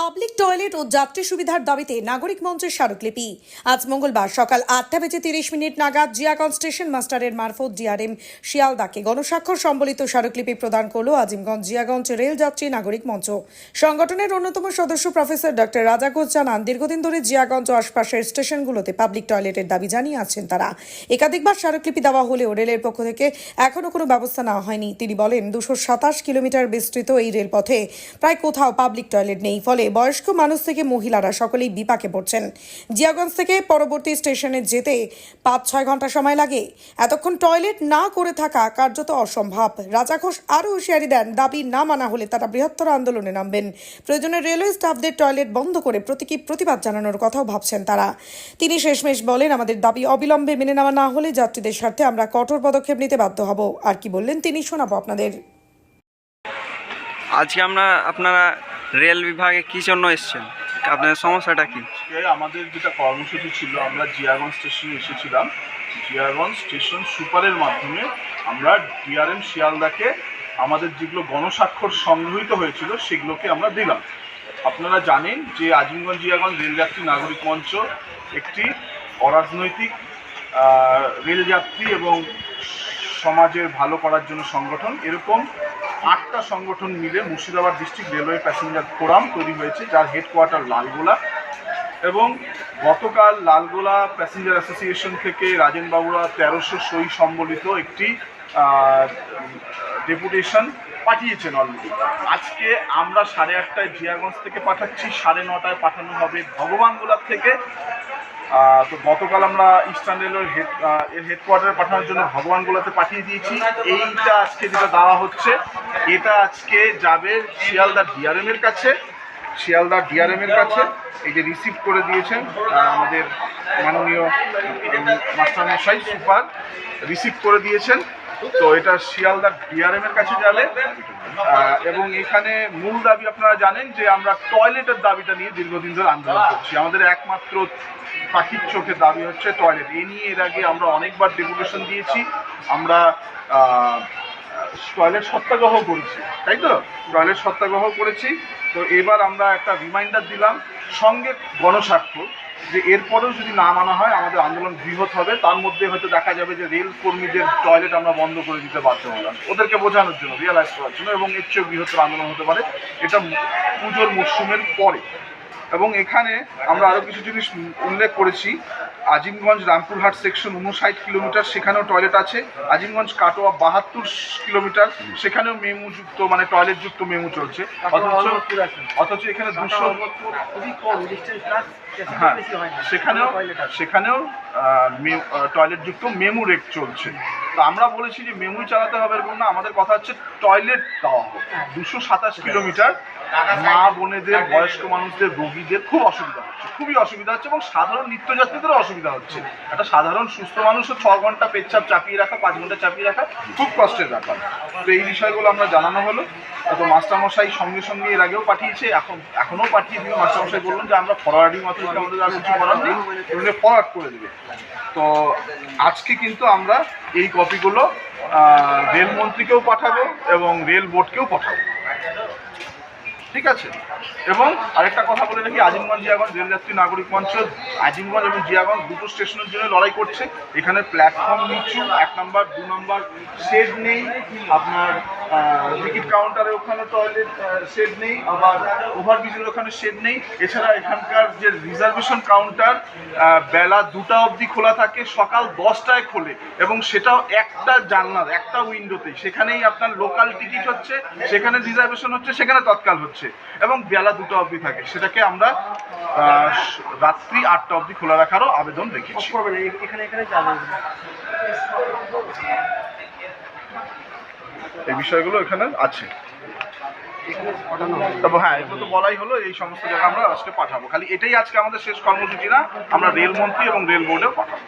Public toilet ও যাত্রী সুবিধার দাবিতে নাগরিক মঞ্চের স্মারকলিপি। আজ মঙ্গলবার সকাল আটটা বেজে তিরিশ মিনিট নাগাদ জিয়াগঞ্জ স্টেশন মাস্টারের মারফত ডিআরএম শিয়ালদাকে গণস্বাক্ষর সম্বলিত স্মারকলিপি প্রদান করল আজিমগঞ্জ জিয়াগঞ্জ রেল যাত্রী নাগরিক মঞ্চ। সংগঠনের অন্যতম সদস্য প্রফেসর ডক্টর রাজা ঘোষ জানান, দীর্ঘদিন ধরে জিয়াগঞ্জ আশপাশের স্টেশনগুলোতে পাবলিক টয়লেটের দাবি জানিয়ে আছেন তারা। একাধিকবার স্মারকলিপি দেওয়া হলেও রেলের পক্ষ থেকে এখনও কোনো ব্যবস্থা নেওয়া হয়নি। তিনি বলেন, দুশো সাতাশ কিলোমিটার বিস্তৃত এই রেলপথে প্রায় কোথাও পাবলিক টয়লেট নেই। ফলে বয়স্ক মানুষ থেকে মহিলারা সকলেই বিপাকে পড়ছেন। জিয়াগঞ্জ থেকে পরবর্তী স্টেশনে যেতে পাঁচ, ছয় ঘণ্টা সময় লাগে। এতক্ষণ টয়লেট না করে থাকা কার্যত অসম্ভব। রাজা ঘোষ আরও হুঁশিয়ারি দেন, দাবি না মানা হলে তারা বৃহত্তর আন্দোলনে নামবেন। প্রয়োজনে রেলওয়ে স্টাফদের টয়লেট বন্ধ করে প্রতীকী প্রতিবাদ জানানোর কথাও ভাবছেন তারা। তিনি শেষমেশ বলেন, আমাদের দাবি অবিলম্বে মেনে নেওয়া না হলে যাত্রীদের স্বার্থে আমরা কঠোর পদক্ষেপ নিতে বাধ্য হব। আর কি বললেন তিনি, শোনাবো আপনাদের। আজকে আমরা আপনারা রেল বিভাগে কি জন্য এসেছেন? আপনাদের সমস্যাটা কি? আমাদের যেটা কর্মসূচি ছিল, আমরা জিয়াগঞ্জ স্টেশনে এসেছিলাম। জিয়াগঞ্জ স্টেশন সুপারের মাধ্যমে আমরা ডিআরএম শিয়ালদাকে আমাদের যেগুলো গণস্বাক্ষর সংগৃহীত হয়েছিল, সেগুলোকে আমরা দিলাম। আপনারা জানেন যে আজিমগঞ্জ জিয়াগঞ্জ রেলযাত্রী নাগরিক মঞ্চ একটি অরাজনৈতিক রেলযাত্রী এবং সমাজের ভালো করার জন্য সংগঠন। এরকম আটটা সংগঠন মিলে Murshidabad district railway passenger forum তৈরি হয়েছে, যার হেডকোয়ার্টার লালগোলা। এবং গতকাল লালগোলা প্যাসেঞ্জার অ্যাসোসিয়েশন থেকে রাজেন বাবুরা তেরোশো সই সম্বলিত একটি ডেপুটেশন পাঠিয়েছেন অলরেডি আজকে আমরা সাড়ে আটটায় জিয়াগঞ্জ থেকে পাঠাচ্ছি, সাড়ে নটায় পাঠানো হবে ভগবানগোলার থেকে। তো গতকাল আমরা ইস্টার্ন রেলওয়ের হেড এর হেডকোয়ার্টারে পাঠানোর জন্য ভগবানগোলাতে পাঠিয়ে দিয়েছি। এইটা আজকে যেটা দেওয়া হচ্ছে এটা আজকে যাবে শিয়ালদা ডিআরএম এর কাছে। শিয়ালদা ডিআরএম এর কাছে। এই যে রিসিভ করে দিয়েছেন আমাদের মাননীয় মাস্টারমশাই সুপার রিসিভ করে দিয়েছেন। তো এটা শিয়ালদা ডিআরএম এর কাছে যাবে। এবং এখানে মূল দাবি আপনারা জানেন যে আমরা টয়লেটের দাবিটা নিয়ে দীর্ঘদিন ধরে আন্দোলন করছি। আমাদের একমাত্র পাখির চোখের দাবি হচ্ছে টয়লেট এ নিয়ে এর আগে আমরা অনেকবার ডেপুটেশন দিয়েছি। আমরা টয়লেট সত্যাগ্রহ করেছি, তাই তো? টয়লেট সত্যাগ্রহ করেছি। তো এবার আমরা একটা রিমাইন্ডার দিলাম সঙ্গে গণস্বাক্ষর, যে এরপরেও যদি না মানা হয় আমাদের আন্দোলন বৃহৎ হবে। তার মধ্যে হয়তো দেখা যাবে যে রেল কর্মীদের টয়লেট আমরা বন্ধ করে দিতে বাধ্য হলাম। ওদেরকে বোঝানোর জন্য রিয়েলাইজ করার জন্য এবং এর চেয়েও বৃহত্তর আন্দোলন হতে পারে এটা পুজোর মরশুমের পরে। এবং এখানে আমরা আরও কিছু জিনিস উল্লেখ করেছি। আজিমগঞ্জ রামপুরহাট সেকশন উনষাট কিলোমিটার সেখানেও টয়লেট আছে। আজিমগঞ্জ কাটোয়া বাহাত্তর কিলোমিটার সেখানেও মেমু যুক্ত মানে টয়লেট যুক্ত মেমু চলছে। অথচ অথচ এখানে দুশো হ্যাঁ সেখানেও সেখানেও টয়লেট যুক্ত মেমু রেক চলছে। তো আমরা বলেছি যে মেমুই চালাতে হবে এরকম না, আমাদের কথা হচ্ছে টয়লেট দেওয়া হোক দুশো সাতাশ কিলোমিটার মা বোনেদের, বয়স্ক মানুষদের, রোগীদের খুব অসুবিধা হচ্ছে। খুবই অসুবিধা হচ্ছে এবং সাধারণ নিত্যযাত্রীদেরও অসুবিধা হচ্ছে। একটা সাধারণ সুস্থ মানুষও ছ ঘণ্টা পেচ্ছাপ চাপিয়ে রাখা, পাঁচ ঘণ্টা চাপিয়ে রাখা খুব কষ্টের ব্যাপার। তো এই বিষয়গুলো আমরা জানানো হলো। তো মাস্টারমশাই সঙ্গে সঙ্গে এর আগেও পাঠিয়েছে, এখন, এখনও পাঠিয়ে দিবে। মাস্টারমশাই বললেন যে, আমরা ফরওয়ার্ডিং অথরিটি আমাদের আর কিছু করার নেই ফরওয়ার্ড করে দেবে। তো আজকে কিন্তু আমরা এই কপিগুলো রেলমন্ত্রীকেও পাঠাবো এবং রেল বোর্ডকেও পাঠাবো। ঠিক আছে? এবং আরেকটা কথা বলে রাখি, আজিমগঞ্জ, জিয়াগঞ্জ রেলযাত্রী নাগরিক মঞ্চ, আজিমগঞ্জ এবং জিয়াগঞ্জ দুটো স্টেশনের জন্য লড়াই করছে। এখানে প্ল্যাটফর্ম নিচু, এক নম্বর দু নম্বর শেড নেই। আপনার টিকিট কাউন্টারে ওখানে টয়লেট শেড নেই। আবার ওভারব্রিজের ওখানে শেড নেই। এছাড়া এখানকার যে রিজার্ভেশন কাউন্টার বেলা দুটা অবধি খোলা থাকে, সকাল দশটায় খোলে। এবং সেটাও একটা জানলার, একটা উইন্ডোতেই সেখানেই আপনার লোকাল টিকিট হচ্ছে, সেখানে রিজার্ভেশন হচ্ছে, সেখানে তৎকাল হচ্ছে। এবং বেলা দুটো অবধি থাকে। সেটাকে আমরা রাত্রি আটটা অবধি খোলা রাখারও আবেদন রেখেছি। এই বিষয়গুলো এখানে আছে। তবে হ্যাঁ এগুলো তো বলাই হলো এই সমস্ত জায়গায় আমরা আজকে পাঠাবো। খালি এটাই আজকে আমাদের শেষ কর্মসূচি না আমরা রেলমন্ত্রী এবং রেল বোর্ডেও পাঠাবো।